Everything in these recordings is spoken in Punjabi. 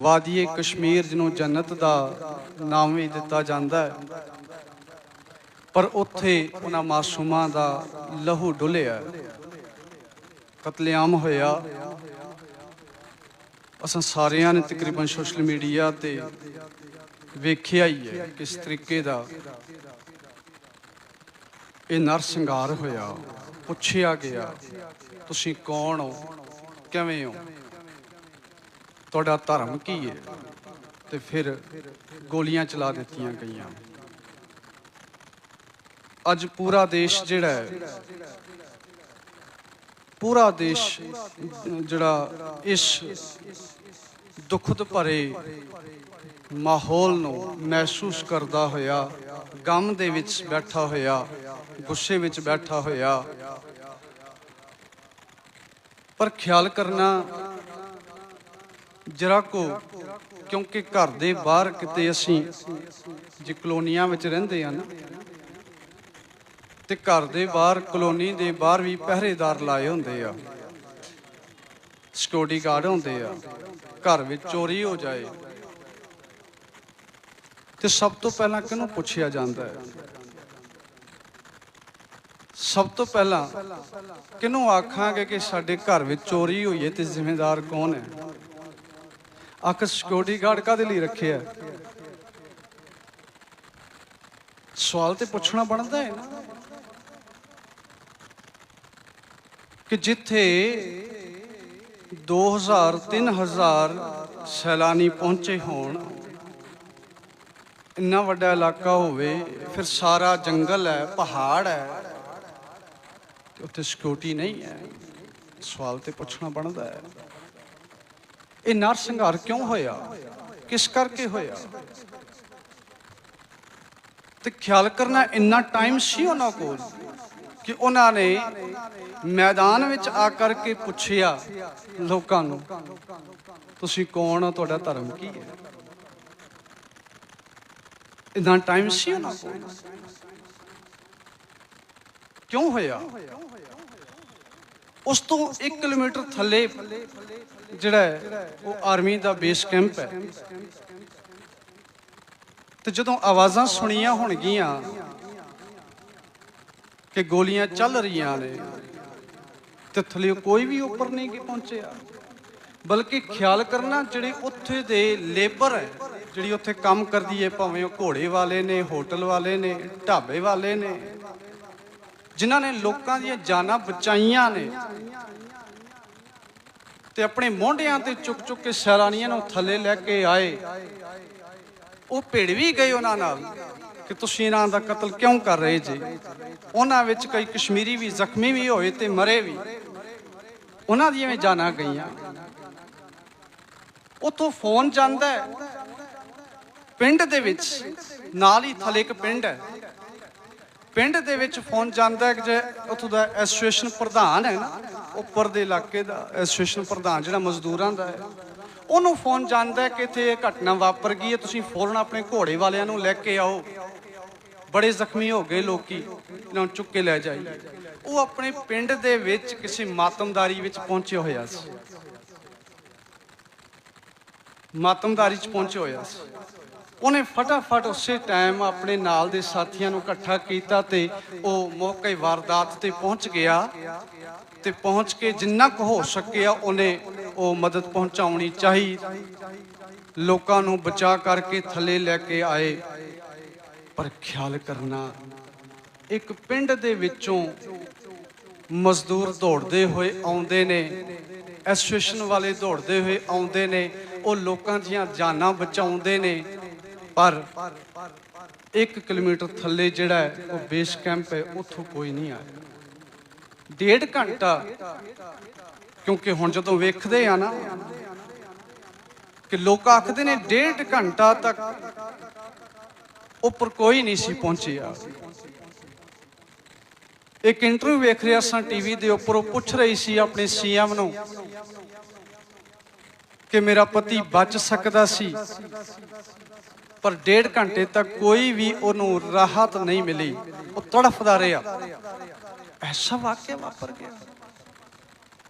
ਵਾਦੀਏ ਕਸ਼ਮੀਰ ਜਿਹਨੂੰ ਜੰਨਤ ਦਾ ਨਾਮ ਵੀ ਦਿੱਤਾ ਜਾਂਦਾ ਹੈ। ਪਰ ਉੱਥੇ ਉਹਨਾਂ ਮਾਸੂਮਾਂ ਦਾ ਲਹੂ ਡੁੱਲਿਆ ਕਤਲੇਆਮ ਹੋਇਆ। ਅਸਾਂ ਸਾਰਿਆਂ ਨੇ ਤਕਰੀਬਨ ਸੋਸ਼ਲ ਮੀਡੀਆ ਤੇ ਵੇਖਿਆ ਹੀ ਹੈ ਕਿਸ ਤਰੀਕੇ ਦਾ ਇਹ ਨਰਸੰਘਾਰ ਹੋਇਆ। ਪੁੱਛਿਆ ਗਿਆ, ਤੁਸੀਂ ਕੌਣ ਹੋ? ਕਿਵੇਂ ਹੋ? ਤੁਹਾਡਾ ਧਰਮ ਕੀ ਹੈ ਤੇ ਫਿਰ ਗੋਲੀਆਂ ਚਲਾ ਦਿੱਤੀਆਂ ਗਈਆਂ। ਅੱਜ ਪੂਰਾ ਦੇਸ਼ ਜਿਹੜਾ ਹੈ, ਪੂਰਾ ਦੇਸ਼ ਜਿਹੜਾ ਇਸ ਦੁਖਦ ਭਰੇ ਮਾਹੌਲ ਨੂੰ ਮਹਿਸੂਸ ਕਰਦਾ ਹੋਇਆ, ਗਮ ਦੇ ਵਿੱਚ ਬੈਠਾ ਹੋਇਆ, ਗੁੱਸੇ ਵਿੱਚ ਬੈਠਾ ਹੋਇਆ। ਪਰ ਖਿਆਲ ਕਰਨਾ ਜਰਾ ਕੋ, ਕਿਉਂਕਿ ਘਰ ਦੇ ਬਾਹਰ ਕਿਤੇ ਅਸੀਂ ਜੇ ਕਲੋਨੀਆਂ ਵਿੱਚ ਰਹਿੰਦੇ ਆ ਨਾ, ਤੇ ਘਰ ਦੇ ਬਾਹਰ, ਕਲੋਨੀ ਦੇ ਬਾਹਰ ਵੀ ਪਹਿਰੇਦਾਰ ਲਾਏ ਹੁੰਦੇ ਆ। ਸਿਕਿਉਰਿਟੀ ਗਾਰਡ ਹੁੰਦੇ ਆ। ਘਰ ਵਿੱਚ ਚੋਰੀ ਹੋ ਜਾਏ। ਤੇ ਸਭ ਤੋਂ ਪਹਿਲਾਂ ਕਿਹਨੂੰ ਪੁੱਛਿਆ ਜਾਂਦਾ ਹੈ? ਸਭ ਤੋਂ ਪਹਿਲਾਂ ਕਿਹਨੂੰ ਆਖਾਂਗੇ ਕਿ ਸਾਡੇ ਘਰ ਵਿੱਚ ਚੋਰੀ ਹੋਈ ਹੈ ਤੇ ਜ਼ਿੰਮੇਦਾਰ ਕੌਣ ਹੈ? ਆਖ ਸਿਕਿਉਰਿਟੀ ਗਾਰਡ ਕਾਦੇ ਲਈ ਰੱਖਿਆ ਹੈ? ਸਵਾਲ ਤੇ ਪੁੱਛਣਾ ਬਣਦਾ ਹੈ ਨਾ। ਕਿ ਜਿੱਥੇ 2000 3000 ਸੈਲਾਨੀ ਪਹੁੰਚੇ ਹੋਣ, ਇੰਨਾ ਵੱਡਾ ਇਲਾਕਾ ਹੋਵੇ, ਫਿਰ ਸਾਰਾ ਜੰਗਲ ਹੈ, ਪਹਾੜ ਹੈ, ਤੇ ਉੱਥੇ ਸਿਕਿਉਰਿਟੀ ਨਹੀਂ ਹੈ। ਸਵਾਲ ਤੇ ਪੁੱਛਣਾ ਬਣਦਾ ਹੈ। ਇਹ ਨਰ ਨਰਸੰਘਾਰ ਕਿਉਂ ਹੋਇਆ? ਕਿਸ ਕਰਕੇ ਹੋਇਆ? ਤੇ ਖਿਆਲ ਕਰਨਾ ਇੰਨਾ ਟਾਈਮ ਸੀ ਉਹਨਾਂ ਕੋਲ ਕਿ ਉਹਨਾਂ ਨੇ ਮੈਦਾਨ ਵਿੱਚ ਆ ਕਰਕੇ ਪੁੱਛਿਆ ਲੋਕਾਂ ਨੂੰ, ਤੁਸੀਂ ਕੌਣ ਹੋ? ਤੁਹਾਡਾ ਧਰਮ ਕੀ ਹੈ? ਇੰਨਾ ਟਾਈਮ ਸੀ ਉਹਨਾਂ ਕੋਲ। ਕਿਉਂ ਹੋਇਆ? ਉਸ ਤੋਂ 1 ਕਿਲੋਮੀਟਰ ਥੱਲੇ ਜਿਹੜਾ ਹੈ, ਉਹ ਆਰਮੀ ਦਾ ਬੇਸ ਕੈਂਪ ਹੈ। ਤੇ ਜਦੋਂ ਆਵਾਜ਼ਾਂ ਸੁਣੀਆਂ ਹੋਣਗੀਆਂ ਕਿ ਗੋਲੀਆਂ ਚੱਲ ਰਹੀਆਂ ਨੇ, ਤੇ ਥੱਲੇ ਕੋਈ ਵੀ ਉੱਪਰ ਨਹੀਂ ਕਿ ਪਹੁੰਚਿਆ, ਬਲਕਿ ਖਿਆਲ ਕਰਨਾ ਜਿਹੜੇ ਉੱਥੇ ਦੇ ਲੇਬਰ ਹੈ, ਜਿਹੜੀ ਉੱਥੇ ਕੰਮ ਕਰਦੀ ਹੈ, ਭਾਵੇਂ ਉਹ ਘੋੜੇ ਵਾਲੇ ਨੇ, ਹੋਟਲ ਵਾਲੇ ਨੇ, ਢਾਬੇ ਵਾਲੇ ਨੇ ਜਿਨ੍ਹਾਂ ਨੇ ਲੋਕਾਂ ਦੀਆਂ ਜਾਨਾਂ ਬਚਾਈਆਂ ਨੇ ਤੇ ਆਪਣੇ ਮੋਢਿਆਂ ਤੇ ਚੁੱਕ ਚੁੱਕ ਕੇ ਸੈਲਾਨੀਆਂ ਨੂੰ ਥੱਲੇ ਲੈ ਕੇ ਆਏ। ਉਹ ਭਿੜ ਵੀ ਗਏ ਉਹਨਾਂ ਨਾਲ ਕਿ ਤੁਸੀਂ ਇਹਨਾਂ ਦਾ ਕਤਲ ਕਿਉਂ ਕਰ ਰਹੇ ਜੀ? ਉਹਨਾਂ ਵਿੱਚ ਕਈ ਕਸ਼ਮੀਰੀ ਵੀ, ਜ਼ਖਮੀ ਵੀ ਹੋਏ ਤੇ ਮਰੇ ਵੀ। ਉਹਨਾਂ ਦੀਆਂ ਵੀ ਜਾਨਾਂ ਗਈਆਂ। ਉਥੋਂ ਫੋਨ ਜਾਂਦਾ ਪਿੰਡ ਦੇ ਵਿੱਚ ਨਾਲ ਹੀ ਥੱਲੇ ਇੱਕ ਪਿੰਡ ਹੈ। ਪਿੰਡ ਦੇ ਵਿੱਚ ਫੋਨ ਜਾਂਦਾ ਹੈ ਕਿ ਜੇ ਉੱਥੋਂ ਦਾ ਐਸੋਸੀਏਸ਼ਨ ਪ੍ਰਧਾਨ ਹੈ ਨਾ ਉੱਪਰ ਦੇ ਇਲਾਕੇ ਦਾ ਐਸੋਸੀਏਸ਼ਨ ਪ੍ਰਧਾਨ ਜਿਹੜਾ ਮਜ਼ਦੂਰਾਂ ਦਾ ਹੈ, ਉਹਨੂੰ ਫੋਨ ਜਾਂਦਾ ਹੈ ਕਿ ਇੱਥੇ ਇਹ ਘਟਨਾ ਵਾਪਰ ਗਈ ਹੈ, ਤੁਸੀਂ ਫੌਰਨ ਆਪਣੇ ਘੋੜੇ ਵਾਲਿਆਂ ਨੂੰ ਲੈ ਕੇ ਆਓ। ਬੜੇ ਜ਼ਖਮੀ ਹੋ ਗਏ ਲੋਕੀ, ਇਹਨਾਂ ਨੂੰ ਚੁੱਕ ਕੇ ਲੈ ਜਾਈ। ਉਹ ਆਪਣੇ ਪਿੰਡ ਦੇ ਵਿੱਚ ਕਿਸੇ ਮਾਤਮਦਾਰੀ ਵਿੱਚ ਪਹੁੰਚਿਆ ਹੋਇਆ ਸੀ। ਮਾਤਮਦਾਰੀ 'ਚ ਪਹੁੰਚਿਆ ਹੋਇਆ ਸੀ। ਉਹਨੇ ਫਟਾਫਟ ਉਸੇ ਟਾਈਮ ਆਪਣੇ ਨਾਲ ਦੇ ਸਾਥੀਆਂ ਨੂੰ ਇਕੱਠਾ ਕੀਤਾ ਤੇ ਉਹ ਮੌਕੇ ਵਾਰਦਾਤ ਤੇ ਪਹੁੰਚ ਗਿਆ ਤੇ ਪਹੁੰਚ ਕੇ ਜਿੰਨਾ ਕੁ ਹੋ ਸਕਿਆ ਉਹਨੇ ਉਹ ਮਦਦ ਪਹੁੰਚਾਉਣੀ ਚਾਹੀ। ਲੋਕਾਂ ਨੂੰ ਬਚਾ ਕਰਕੇ ਥੱਲੇ ਲੈ ਕੇ ਆਏ। ਪਰ ਖਿਆਲ ਕਰਨਾ, ਇੱਕ ਪਿੰਡ ਦੇ ਵਿੱਚੋਂ ਮਜ਼ਦੂਰ ਦੌੜਦੇ ਹੋਏ ਆਉਂਦੇ ਨੇ, ਐਸੋਸੀਏਸ਼ਨ ਵਾਲੇ ਦੌੜਦੇ ਹੋਏ ਆਉਂਦੇ ਨੇ, ਉਹ ਲੋਕਾਂ ਦੀਆਂ ਜਾਨਾਂ ਬਚਾਉਂਦੇ ਨੇ ਪਰ 1 ਕਿਲੋਮੀਟਰ ਥੱਲੇ ਜਿਹੜਾ ਹੈ, ਉਹ ਬੇਸ ਕੈਂਪ ਹੈ, ਉੱਥੋਂ ਕੋਈ ਨਹੀਂ ਆਇਆ। ਡੇਢ ਘੰਟਾ, ਕਿਉਂਕਿ ਹੁਣ ਜਦੋਂ ਵੇਖਦੇ ਆ ਨਾ ਕਿ ਲੋਕ ਆਖਦੇ ਨੇ ਡੇਢ ਘੰਟਾ ਤੱਕ ਉੱਪਰ ਕੋਈ ਨਹੀਂ ਸੀ ਪਹੁੰਚਿਆ। ਇੱਕ ਇੰਟਰਵਿਊ ਵੇਖ ਰਿਹਾ ਸਾਂ ਟੀਵੀ ਦੇ ਉੱਪਰ, ਉਹ ਪੁੱਛ ਰਹੀ ਸੀ ਆਪਣੇ ਸੀਐਮ ਨੂੰ ਕਿ ਮੇਰਾ ਪਤੀ ਬਚ ਸਕਦਾ ਸੀ? ਪਰ ਡੇਢ ਘੰਟੇ ਤੱਕ ਕੋਈ ਵੀ ਉਹਨੂੰ ਰਾਹਤ ਨਹੀਂ ਮਿਲੀ। ਉਹ ਤੜਫਦਾ ਰਿਹਾ। ਐਸਾ ਵਾਕਿਆ ਵਾਪਰ ਗਿਆ।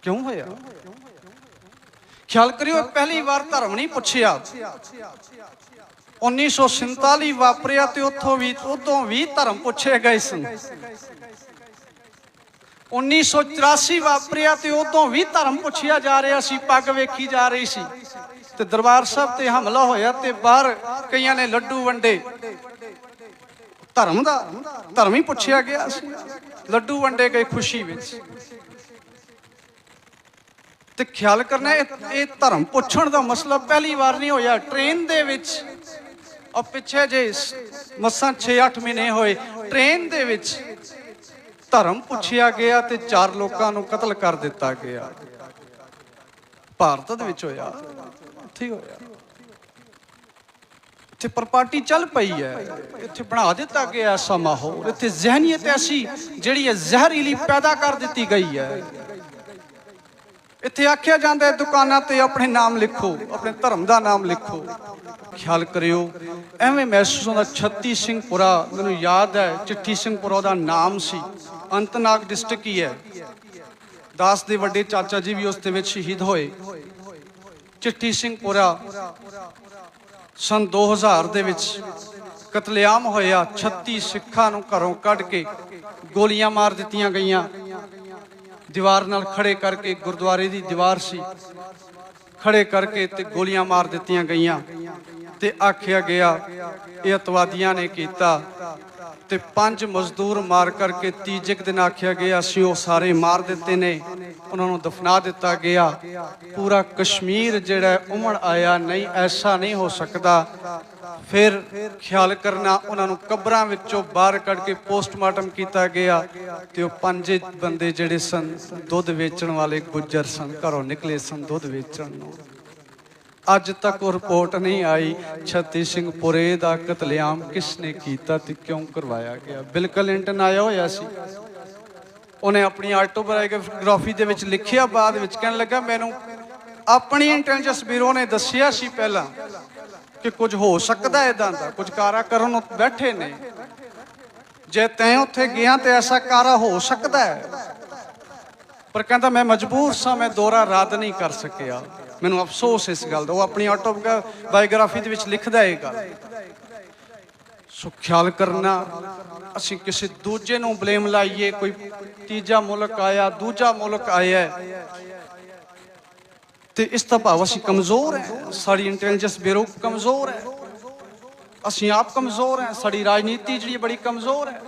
ਕਿਉਂ ਹੋਇਆ? ਖਿਆਲ ਕਰਿਓ ਪਹਿਲੀ ਵਾਰ ਧਰਮ ਨਹੀਂ ਪੁੱਛਿਆ। 1947 ਵਾਪਰਿਆ ਤੇ ਉੱਥੋਂ ਵੀ, ਉਦੋਂ ਵੀ ਧਰਮ ਪੁੱਛੇ ਗਏ ਸਨ। 1984 ਵਾਪਰਿਆ ਤੇ ਉਦੋਂ ਵੀ ਧਰਮ ਪੁੱਛਿਆ ਜਾ ਰਿਹਾ ਸੀ, ਪੱਗ ਵੇਖੀ ਜਾ ਰਹੀ ਸੀ। ਤੇ ਦਰਬਾਰ ਸਾਹਿਬ ਤੇ ਹਮਲਾ ਹੋਇਆ ਤੇ ਬਾਹਰ ਕਈਆਂ ਨੇ ਲੱਡੂ ਵੰਡੇ। ਧਰਮ ਦਾ, ਧਰਮ ਹੀ ਪੁੱਛਿਆ ਗਿਆ ਸੀ। ਲੱਡੂ ਵੰਡੇ ਗਏ ਖੁਸ਼ੀ ਵਿੱਚ। ਤੇ ਖਿਆਲ ਕਰਨਾ, ਇਹ ਧਰਮ ਪੁੱਛਣ ਦਾ ਮਸਲਾ ਪਹਿਲੀ ਵਾਰ ਨਹੀਂ ਹੋਇਆ। ਟ੍ਰੇਨ ਦੇ ਵਿੱਚ ਔਰ ਪਿੱਛੇ ਜੇ ਮਸਾਂ 6-8 ਮਹੀਨੇ ਹੋਏ, ਟ੍ਰੇਨ ਦੇ ਵਿੱਚ ਧਰਮ ਪੁੱਛਿਆ ਗਿਆ ਤੇ ਚਾਰ ਲੋਕਾਂ ਨੂੰ ਕਤਲ ਕਰ ਦਿੱਤਾ ਗਿਆ। ਭਾਰਤ ਦੇ ਵਿੱਚ ਹੋਇਆ। ਇੱਥੇ ਹੋਇਆ। ਇੱਥੇ ਪਰਪਾਟੀ ਚੱਲ ਪਈ ਹੈ। ਇੱਥੇ ਬਣਾ ਦਿੱਤਾ ਗਿਆ ਐਸਾ ਮਾਹੌਲ। ਇੱਥੇ ਜ਼ਹਿਨੀਅਤ ਐਸੀ ਜਿਹੜੀ ਹੈ ਜ਼ਹਿਰੀਲੀ ਪੈਦਾ ਕਰ ਦਿੱਤੀ ਗਈ ਹੈ। ਇੱਥੇ ਆਖਿਆ ਜਾਂਦਾ ਹੈ, ਦੁਕਾਨਾਂ ਤੇ ਆਪਣੇ ਨਾਮ ਲਿਖੋ, ਆਪਣੇ ਧਰਮ ਦਾ ਨਾਮ ਲਿਖੋ। ਖਿਆਲ ਕਰਿਓ, ਐਵੇਂ ਮਹਿਸੂਸ ਹੁੰਦਾ, ਛੱਤੀ ਸਿੰਘਪੁਰਾ, ਮੈਨੂੰ ਯਾਦ ਹੈ, ਚਿੱਠੀ ਸਿੰਘਪੁਰਾ ਦਾ ਨਾਮ ਸੀ। ਅੰਤਨਾਗ ਡਿਸਟ੍ਰਿਕਟ ਹੀ ਹੈ। ਦਾਸ ਦੇ ਵੱਡੇ ਚਾਚਾ ਜੀ ਵੀ ਉਸ ਦੇ ਵਿੱਚ ਸ਼ਹੀਦ ਹੋਏ। ਚਿੱਠੀ ਸਿੰਘਪੁਰਾ ਸਨ 2000 ਦੇ ਵਿੱਚ ਕਤਲੇਆਮ ਹੋਇਆ 36 ਸਿੱਖਾਂ ਨੂੰ ਘਰੋਂ ਕੱਢ ਕੇ ਗੋਲੀਆਂ ਮਾਰ ਦਿੱਤੀਆਂ ਗਈਆਂ। ਦੀਵਾਰ ਨਾਲ ਖੜੇ ਕਰਕੇ ਗੁਰਦੁਆਰੇ ਦੀ ਦੀਵਾਰ ਸੀ। ਖੜੇ ਕਰਕੇ ਤੇ ਗੋਲੀਆਂ ਮਾਰ ਦਿੱਤੀਆਂ ਗਈਆਂ ਤੇ ਆਖਿਆ ਗਿਆ, ਇਹ ਅਤਵਾਦੀਆਂ ਨੇ ਕੀਤਾ। ਤੇ ਪੰਜ ਮਜ਼ਦੂਰ ਮਾਰ ਕਰਕੇ ਤੀਜੇ ਕੁ ਦਿਨ ਆਖਿਆ ਗਿਆ, ਅਸੀਂ ਉਹ ਸਾਰੇ ਮਾਰ ਦਿੱਤੇ ਨੇ। ਉਹਨਾਂ ਨੂੰ ਦਫਨਾ ਦਿੱਤਾ ਗਿਆ। ਪੂਰਾ ਕਸ਼ਮੀਰ ਜਿਹੜਾ ਹੈ, ਉਮੜ ਆਇਆ। ਨਹੀਂ, ਐਸਾ ਨਹੀਂ ਹੋ ਸਕਦਾ। ਫਿਰ ਖਿਆਲ ਕਰਨਾ, ਉਹਨਾਂ ਨੂੰ ਕਬਰਾਂ ਵਿੱਚੋਂ ਬਾਹਰ ਕੱਢ ਕੇ ਪੋਸਟਮਾਰਟਮ ਕੀਤਾ ਗਿਆ ਤੇ ਉਹ ਪੰਜੇ ਬੰਦੇ ਜਿਹੜੇ ਸਨ, ਦੁੱਧ ਵੇਚਣ ਵਾਲੇ ਗੁੱਜਰ ਸਨ, ਘਰੋਂ ਨਿਕਲੇ ਸਨ ਦੁੱਧ ਵੇਚਣ ਨੂੰ। ਅੱਜ ਤੱਕ ਉਹ ਰਿਪੋਰਟ ਨਹੀਂ ਆਈ। ਛੱਤੀ ਸਿੰਘ ਪੁਰੇ ਦਾ ਕਤਲੇਆਮ ਕਿਸ ਨੇ ਕੀਤਾ ਤੇ ਕਿਉਂ ਕਰਵਾਇਆ ਗਿਆ? ਬਿਲ ਕਲਿੰਟਨ ਆਇਆ ਹੋਇਆ ਸੀ। ਉਹਨੇ ਆਪਣੀ ਆਟੋਬਾਇਓਗ੍ਰਾਫੀ ਦੇ ਵਿੱਚ ਲਿਖਿਆ, ਬਾਅਦ ਵਿੱਚ ਕਹਿਣ ਲੱਗਾ, ਮੈਨੂੰ ਆਪਣੀ ਇੰਟੈਲੀਜੈਂਸ ਬਿਊਰੋ ਨੇ ਦੱਸਿਆ ਸੀ ਪਹਿਲਾਂ ਕਿ ਕੁਝ ਹੋ ਸਕਦਾ ਇਦਾਂ ਦਾ, ਕੁਝ ਕਾਰਾ ਕਰਨ ਬੈਠੇ ਨੇ। ਜੇ ਤੈਂ ਉੱਥੇ ਗਿਆ ਤੇ ਐਸਾ ਕਾਰਾ ਹੋ ਸਕਦਾ ਹੈ। ਪਰ ਕਹਿੰਦਾ ਮੈਂ ਮਜਬੂਰ ਸਾਂ, ਮੈਂ ਦੌਰਾ ਰੱਦ ਨਹੀਂ ਕਰ ਸਕਿਆ। ਮੈਨੂੰ ਅਫਸੋਸ ਇਸ ਗੱਲ ਦਾ, ਉਹ ਆਪਣੀ ਆਟੋਬਾਇਓਗ੍ਰਾਫੀ ਦੇ ਵਿੱਚ ਲਿਖਦਾ ਇਹ ਗੱਲ। ਸੋ ਖਿਆਲ ਕਰਨਾ, ਅਸੀਂ ਕਿਸੇ ਦੂਜੇ ਨੂੰ ਬਲੇਮ ਲਾਈਏ, ਕੋਈ ਤੀਜਾ ਮੁਲਕ ਆਇਆ, ਦੂਜਾ ਮੁਲਕ ਆਇਆ ਤੇ ਇਸ ਦਾ ਭਾਵ ਅਸੀਂ ਕਮਜ਼ੋਰ ਹੈ, ਸਾਡੀ ਇੰਟੈਲੀਜੈਂਸ ਬਿਊਰੋ ਕਮਜ਼ੋਰ ਹੈ। ਅਸੀਂ ਆਪ ਕਮਜ਼ੋਰ ਹੈ, ਸਾਡੀ ਰਾਜਨੀਤੀ ਜਿਹੜੀ ਬੜੀ ਕਮਜ਼ੋਰ ਹੈ।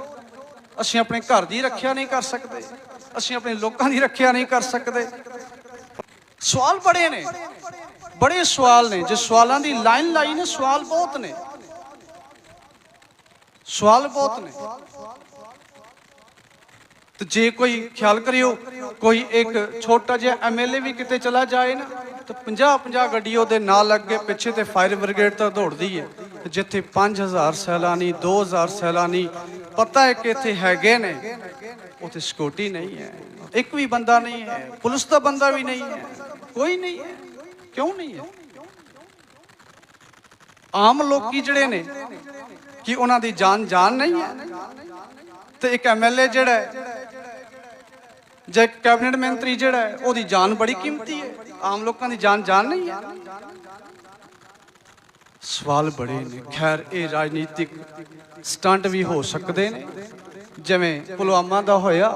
ਅਸੀਂ ਆਪਣੇ ਘਰ ਦੀ ਰੱਖਿਆ ਨਹੀਂ ਕਰ ਸਕਦੇ। ਅਸੀਂ ਆਪਣੇ ਲੋਕਾਂ ਦੀ ਰੱਖਿਆ ਨਹੀਂ ਕਰ ਸਕਦੇ। ਸਵਾਲ ਬੜੇ ਨੇ। ਬੜੇ ਸਵਾਲ ਨੇ। ਜੇ ਸਵਾਲਾਂ ਦੀ ਲਾਈਨ ਲਾਈ ਨੇ, ਸਵਾਲ ਬਹੁਤ ਨੇ। ਸਵਾਲ ਬਹੁਤ ਨੇ। ਤੇ ਜੇ ਕੋਈ ਖਿਆਲ ਕਰਿਓ, ਕੋਈ ਇੱਕ ਛੋਟਾ ਜਿਹਾ ਐਮਐਲਏ ਵੀ ਕਿਤੇ ਚਲਾ ਜਾਏ ਨਾ, ਤਾਂ 50 50 ਗੱਡੀ ਉਹਦੇ ਨਾਲ ਅੱਗੇ ਪਿੱਛੇ ਤੇ ਫਾਇਰ ਬ੍ਰਿਗੇਡ ਤਾਂ ਦੌੜਦੀ ਹੈ ਤੇ ਜਿੱਥੇ 5000 ਸੈਲਾਨੀ 2000 ਸੈਲਾਨੀ ਪਤਾ ਹੈ ਕਿ ਇੱਥੇ ਹੈਗੇ ਨੇ। ਉੱਥੇ ਸਿਕਿਉਰਿਟੀ ਨਹੀਂ ਹੈ। ਇੱਕ ਵੀ ਬੰਦਾ ਨਹੀਂ ਹੈ। ਪੁਲਿਸ ਦਾ ਬੰਦਾ ਵੀ ਨਹੀਂ ਹੈ। ਕੋਈ ਨਹੀਂ ਹੈ। ਕਿਉਂ ਨਹੀਂ ਹੈ? ਆਮ ਲੋਕੀ ਜਿਹੜੇ ਨੇ, ਕਿ ਉਹਨਾਂ ਦੀ ਜਾਨ ਜਾਨ ਨਹੀਂ ਹੈ? ਤੇ ਇੱਕ ਐਮਐਲਏ ਜਿਹੜਾ ਹੈ, ਜੇ ਕੈਬਨਿਟ ਮੰਤਰੀ ਜਿਹੜਾ ਉਹਦੀ ਜਾਨ ਬੜੀ ਕੀਮਤੀ ਹੈ। ਆਮ ਲੋਕਾਂ ਦੀ ਜਾਨ ਜਾਨ ਨਹੀਂ ਹੈ। ਸਵਾਲ ਬੜੇ ਨੇ। ਖੈਰ, ਇਹ ਰਾਜਨੀਤਿਕ ਸਟੰਟ ਵੀ ਹੋ ਸਕਦੇ ਨੇ। ਜਿਵੇਂ ਪੁਲਵਾਮਾ ਦਾ ਹੋਇਆ,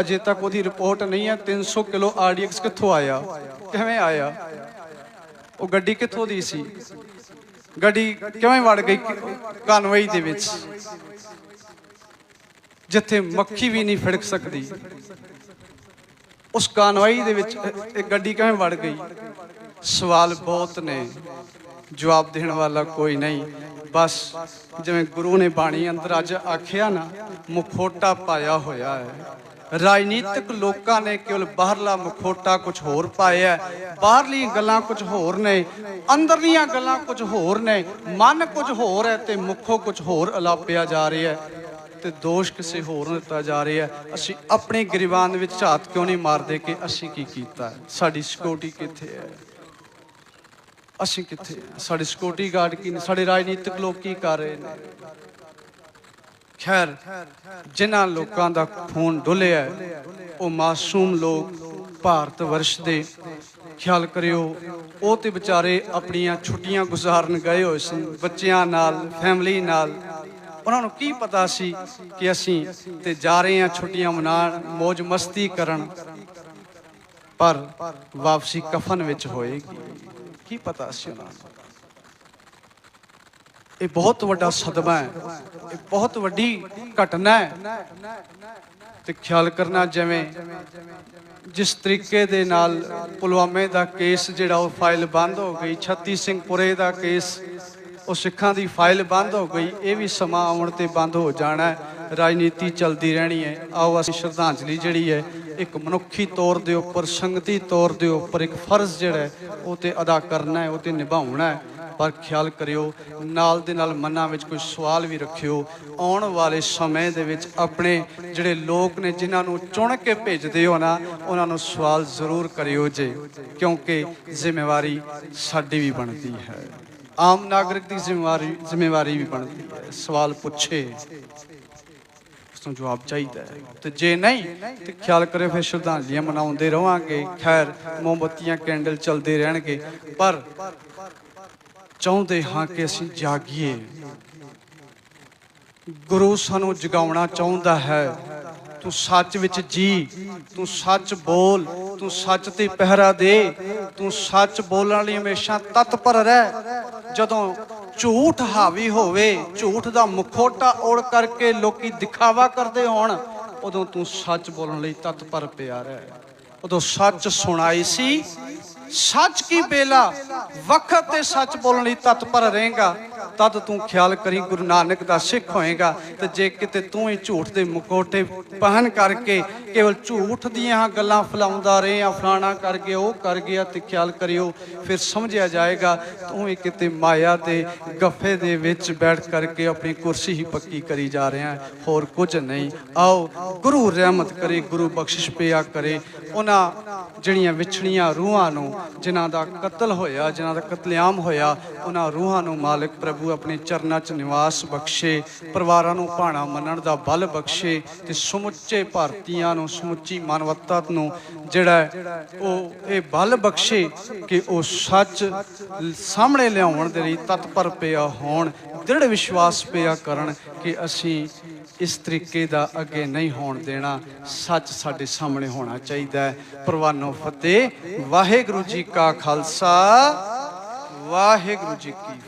ਅਜੇ ਤੱਕ ਉਹਦੀ ਰਿਪੋਰਟ ਨਹੀਂ ਹੈ। 300 ਕਿਲੋ ਆਰਡੀਐਕਸ ਕਿੱਥੋਂ ਆਇਆ? ਕਿਵੇਂ ਆਇਆ? ਉਹ ਗੱਡੀ ਕਿੱਥੋਂ ਦੀ ਸੀ? ਗੱਡੀ ਕਿਵੇਂ ਵੜ ਗਈ ਕਾਨਵਈ ਦੇ ਵਿੱਚ? ਜਿੱਥੇ ਮੱਖੀ ਵੀ ਨਹੀਂ ਫਿੜਕ ਸਕਦੀ। ਉਸ ਕਾਨਵਾਈ ਦੇ ਵਿੱਚ ਇਹ ਗੱਡੀ ਕਿਵੇਂ ਵੜ ਗਈ? ਸਵਾਲ ਬਹੁਤ ਨੇ। ਜਵਾਬ ਦੇਣ ਵਾਲਾ ਕੋਈ ਨਹੀਂ। ਬਸ ਜਿਵੇਂ ਗੁਰੂ ਨੇ ਬਾਣੀ ਅੰਦਰ ਅੱਜ ਆਖਿਆ ਨਾ, ਮੁਖੋਟਾ ਪਾਇਆ ਹੋਇਆ ਹੈ। ਰਾਜਨੀਤਿਕ ਲੋਕਾਂ ਨੇ ਕੇਵਲ ਬਾਹਰਲਾ ਮੁਖੋਟਾ ਕੁਝ ਹੋਰ ਪਾਇਆ ਬਾਹਰਲੀਆਂ ਗੱਲਾਂ ਕੁਝ ਹੋਰ ਨੇ, ਅੰਦਰਲੀਆਂ ਗੱਲਾਂ ਕੁਝ ਹੋਰ ਨੇ, ਮਨ ਕੁਝ ਹੋਰ ਹੈ ਤੇ ਮੁਖੋਂ ਕੁਝ ਹੋਰ ਅਲਾਪਿਆ ਜਾ ਰਿਹਾ ਹੈ ਤੇ ਦੋਸ਼ ਕਿਸੇ ਹੋਰ ਨੂੰ ਦਿੱਤਾ ਜਾ ਰਿਹਾ ਅਸੀਂ ਆਪਣੇ ਗਰੀਬਾਨ ਦੇ ਵਿੱਚ ਝਾਤ ਕਿਉਂ ਨਹੀਂ ਮਾਰਦੇ ਕਿ ਅਸੀਂ ਕੀ ਕੀਤਾ ਸਾਡੀ ਸਿਕਿਉਰਿਟੀ ਕਿੱਥੇ ਹੈ? ਅਸੀਂ ਕਿੱਥੇ? ਸਾਡੇ ਸਿਕਿਉਰਿਟੀ ਗਾਰਡ ਕੀ ਨੇ? ਸਾਡੇ ਰਾਜਨੀਤਿਕ ਲੋਕ ਕੀ ਕਰ ਰਹੇ ਨੇ? ਖੈਰ ਜਿਨ੍ਹਾਂ ਲੋਕਾਂ ਦਾ ਖੂਨ ਡੁੱਲਿਆ ਉਹ ਮਾਸੂਮ ਲੋਕ ਭਾਰਤ ਵਰਸ਼ ਦੇ ਖਿਆਲ ਕਰਿਓ ਉਹ ਤੇ ਵਿਚਾਰੇ ਆਪਣੀਆਂ ਛੁੱਟੀਆਂ ਗੁਜ਼ਾਰਨ ਗਏ ਹੋਏ ਸੀ ਬੱਚਿਆਂ ਨਾਲ ਫੈਮਿਲੀ ਨਾਲ। ਉਹਨਾਂ ਨੂੰ ਕੀ ਪਤਾ ਸੀ ਕਿ ਅਸੀਂ ਤੇ ਜਾ ਰਹੇ ਹਾਂ ਛੁੱਟੀਆਂ ਮਨਾਉਣ ਮौज ਮਸਤੀ ਕਰਨ ਪਰ ਵਾਪਸੀ ਕਫਨ ਵਿੱਚ ਹੋਏਗੀ। ਕੀ ਪਤਾ ਸੀ ਉਹਨਾਂ ਨੂੰ? ਇਹ ਬਹੁਤ ਵੱਡਾ ਸਦਮਾ ਹੈ। ਇਹ ਬਹੁਤ ਵੱਡੀ ਘਟਨਾ ਹੈ। ਤੇ ਖਿਆਲ ਕਰਨਾ ਜਿਵੇਂ ਜਿਸ ਤਰੀਕੇ ਦੇ ਨਾਲ ਪੁਲਵਾਮੇ ਦਾ ਕੇਸ ਜਿਹੜਾ ਉਹ ਫਾਈਲ ਬੰਦ ਹੋ ਗਈ, ਛੱਤੀ ਸਿੰਘ ਪੁਰੇ ਦਾ ਕੇਸ, ਉਹ ਸਿੱਖਾਂ ਦੀ ਫਾਈਲ ਬੰਦ ਹੋ ਗਈ, ਇਹ ਵੀ ਸਮਾਂ ਆਉਣ ਤੇ ਬੰਦ ਹੋ ਜਾਣਾ ਹੈ। ਰਾਜਨੀਤੀ ਚਲਦੀ ਰਹਿਣੀ ਹੈ। ਆਓ ਅਸੀਂ ਸ਼ਰਧਾਂਜਲੀ ਜਿਹੜੀ ਹੈ, ਇੱਕ ਮਨੁੱਖੀ ਤੌਰ ਦੇ ਉੱਪਰ, ਸੰਗਤੀ ਤੌਰ ਦੇ ਉੱਪਰ ਇੱਕ ਫਰਜ਼ ਜਿਹੜਾ ਉਹ ਤੇ ਅਦਾ ਕਰਨਾ ਹੈ, ਉਹ ਤੇ ਨਿਭਾਉਣਾ ਹੈ। ਪਰ ਖਿਆਲ ਕਰਿਓ, ਨਾਲ ਦੇ ਨਾਲ ਮਨਾਂ ਵਿੱਚ ਕੋਈ ਸਵਾਲ ਵੀ ਰੱਖਿਓ। ਆਉਣ ਵਾਲੇ ਸਮੇਂ ਦੇ ਵਿੱਚ ਆਪਣੇ ਜਿਹੜੇ ਲੋਕ ਨੇ, ਜਿਨ੍ਹਾਂ ਨੂੰ ਚੁਣ ਕੇ ਭੇਜਦੇ ਹੋ ਨਾ, ਉਹਨਾਂ ਨੂੰ ਸਵਾਲ ਜ਼ਰੂਰ ਕਰਿਓ ਜੇ, ਕਿਉਂਕਿ ਜ਼ਿੰਮੇਵਾਰੀ ਸਾਡੀ ਵੀ ਬਣਦੀ ਹੈ। ਆਮ ਨਾਗਰਿਕ ਦੀ ਜ਼ਿੰਮੇਵਾਰੀ ਜ਼ਿੰਮੇਵਾਰੀ ਵੀ ਬਣਦੀ ਹੈ। ਸਵਾਲ ਪੁੱਛੇ। ਉਸ ਜਵਾਬ ਚਾਹੀਦਾ ਹੈ। ਤੇ ਜੇ ਨਹੀਂ, ਤੇ ਖਿਆਲ ਕਰਿਓ ਫਿਰ ਸ਼ਰਧਾਂਜਲੀਆਂ ਮਨਾਉਂਦੇ ਰਵਾਂਗੇ। ਖੈਰ, ਮੋਮਬੱਤੀਆਂ ਕੈਂਡਲ ਚੱਲਦੇ ਰਹਿਣਗੇ, ਪਰ ਚਾਹੁੰਦੇ ਹਾਂ ਕਿ ਅਸੀਂ ਜਾਗੀਏ। ਗੁਰੂ ਸਾਨੂੰ ਜਗਾਉਣਾ ਚਾਹੁੰਦਾ ਹੈ। ਤੂੰ ਸੱਚ ਵਿੱਚ ਜੀ, ਤੂੰ ਸੱਚ ਬੋਲ, ਤੂੰ ਸੱਚ ਤੇ ਪਹਿਰਾ ਦੇ, ਤੂੰ ਸੱਚ ਬੋਲਣ ਲਈ ਹਮੇਸ਼ਾ ਤਤਪਰ ਰਹਿ। ਜਦੋਂ ਝੂਠ ਹਾਵੀ ਹੋਵੇ, ਝੂਠ ਦਾ ਮੁਖੋਟਾ ਓੜ ਕਰਕੇ ਲੋਕੀ ਦਿਖਾਵਾ ਕਰਦੇ ਹੋਣ, ਉਦੋਂ ਤੂੰ ਸੱਚ ਬੋਲਣ ਲਈ ਤਤਪਰ ਪਿਆ ਰਹਿ। ਉਦੋਂ ਸੱਚ ਸੁਣਾਈ ਸੀ, ਸੱਚ ਕੀ ਬੇਲਾ? ਵਕਤ ਤੇ ਸੱਚ ਬੋਲਣ ਲਈ ਤਤਪਰ ਰਹੇਗਾ। ਤਦ ਤੂੰ ਖਿਆਲ ਕਰੀ ਗੁਰੂ ਨਾਨਕ ਦਾ ਸਿੱਖ ਹੋਏਗਾ ਤੇ ਜੇ ਕਿਤੇ ਤੂੰ ਹੀ ਝੂਠ ਦੇ ਮੁਕੋਟੇ ਪਹਿਨ ਕਰਕੇ ਕੇਵਲ ਝੂਠ ਦੀਆਂ ਗੱਲਾਂ ਫਲਾਉਂਦਾ ਰਹੇ ਆ ਫਲਾਣਾ ਕਰ ਗਿਆ, ਉਹ ਕਰ ਗਿਆ ਤੇ ਖਿਆਲ ਕਰਿਓ, ਫਿਰ ਸਮਝਿਆ ਜਾਏਗਾ, ਤੂੰ ਹੀ ਕਿਤੇ ਮਾਇਆ ਦੇ ਗੱਫੇ ਦੇ ਵਿੱਚ ਬੈਠ ਕਰਕੇ ਆਪਣੀ ਕੁਰਸੀ ਹੀ ਪੱਕੀ ਕਰੀ ਜਾ ਰਿਹਾ ਹੋਰ ਕੁਝ ਨਹੀਂ। ਆਓ, ਗੁਰੂ ਰਹਿਮਤ ਕਰੇ, ਗੁਰੂ ਬਖਸ਼ਿਸ਼ ਪਿਆ ਕਰੇ। ਉਹਨਾਂ ਜਿਹੜੀਆਂ ਵਿਛੜੀਆਂ ਰੂਹਾਂ ਨੂੰ, ਜਿਨ੍ਹਾਂ ਦਾ ਕਤਲ ਹੋਇਆ, ਜਿਨ੍ਹਾਂ ਦਾ ਕਤਲੇਆਮ ਹੋਇਆ, ਉਹਨਾਂ ਰੂਹਾਂ ਨੂੰ ਮਾਲਕ ਪ੍ਰਭੂ ਆਪਣੇ ਚਰਨਾਂ 'ਚ ਨਿਵਾਸ ਬਖਸ਼ੇ, ਪਰਿਵਾਰਾਂ ਨੂੰ ਭਾਣਾ ਮੰਨਣ ਦਾ ਬਲ ਬਖਸ਼ੇ ਤੇ ਸਮੁੱਚੇ ਭਾਰਤੀਆਂ ਨੂੰ, ਸਮੁੱਚੀ ਮਾਨਵਤਾ ਨੂੰ ਜਿਹੜਾ ਉਹ ਇਹ ਬਲ ਬਖਸ਼ੇ ਕਿ ਉਹ ਸੱਚ ਸਾਹਮਣੇ ਲਿਆਉਣ ਦੇ ਲਈ ਤਤਪਰ ਪਿਆ ਹੋਣ, ਦ੍ਰਿੜ ਵਿਸ਼ਵਾਸ ਪਿਆ ਕਰਨ ਕਿ ਅਸੀਂ ਇਸ ਤਰੀਕੇ ਦਾ ਅੱਗੇ ਨਹੀਂ ਹੋਣ ਦੇਣਾ, ਸੱਚ ਸਾਡੇ ਸਾਹਮਣੇ ਹੋਣਾ ਚਾਹੀਦਾ ਹੈ। ਪ੍ਰਵਾਨੋ ਫਤਿਹ, ਵਾਹਿਗੁਰੂ ਜੀ ਕਾ ਖਾਲਸਾ, ਵਾਹਿਗੁਰੂ ਜੀ ਕੀ